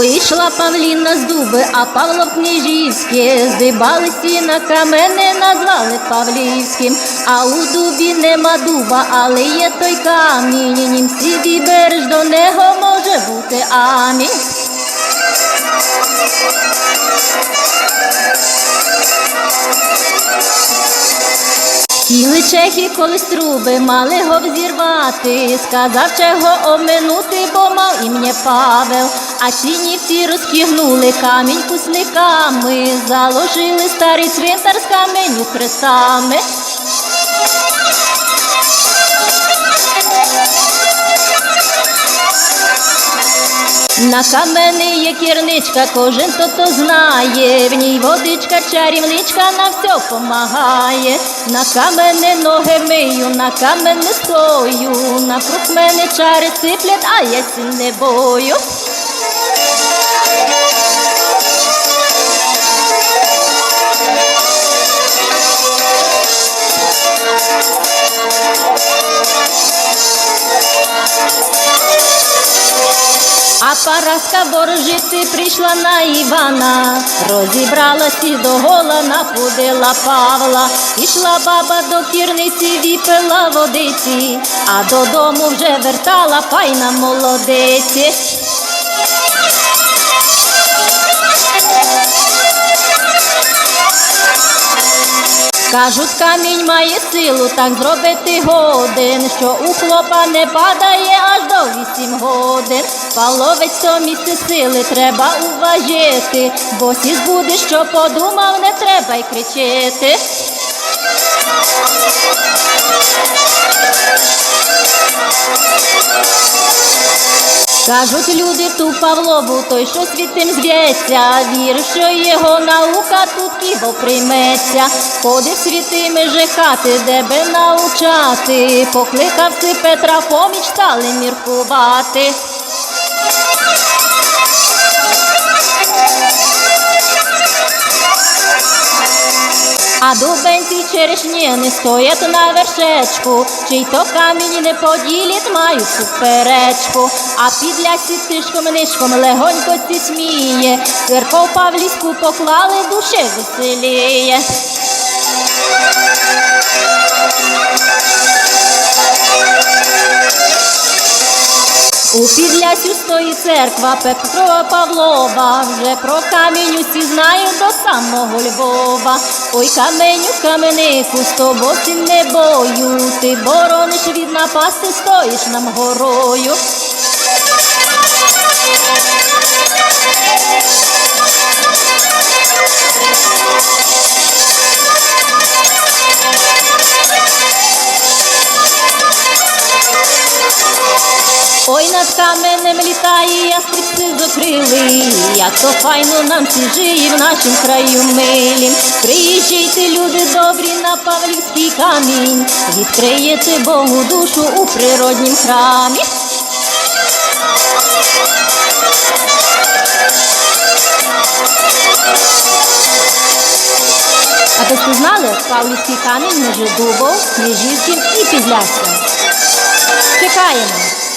Ой, йшла Павліна з дуби, а Павло Княжівське, здибали на камени, назвали Павлівським, а у дубі нема дуба, але є той камінь, Німці нім до нього може бути амінь. Тіли чехи колись труби мали го взірвати, сказав чого оминути, бо мав ім'я Павел, а чинівці розкігнули камінь кусниками, заложили старий цвинтар з каменю хрестами. На камені є кірничка, кожен то то знає, в ній водичка чарівничка на все помагає. На камені ноги мию, на камені стою, навкруг мене чари сиплять, а я сіль не бою. А Параска ворожити прийшла на Івана, розібралась і до гола напудила Павла. Ішла баба до кірниці, віпила водиці, а додому вже вертала пайна молодиці. Кажуть, камінь має силу, так зробити годин, що у хлопа не падає аж до вісім годин. Павловець то місце сили треба уважити, бо сі збуде, що подумав, не треба й кричити. Кажуть люди ту Павлову, той, що світим зв'ється, вір, що його наука тут кібо прийметься. Ходив світими же хати, де би научати, покликав ти Петра поміч, стали міркувати. А дубенці черешні не стоять на вершечку, чий то камінь не поділять, мають суперечку, а під лясі тишком нишком легонько ці сміє, церков Павлівську поклали, душе веселіє. У Підлясю стоїть церква Петрова Павлова, вже про камінь усі знають до самого Львова. Ой, каменю, каменику, з тобою не бою, ти борониш від напасти, стоїш нам горою. Ой, над каменем літає, ястрибці закрили, як то файно нам чужиє в нашім краю милім. Приїжджайте, люди добрі, на Павлівський камінь, відкриєте Богу душу у природнім храмі. А то знали, Павлівський камінь між Дубов, Княжівським і Підляссям. Чекаємо.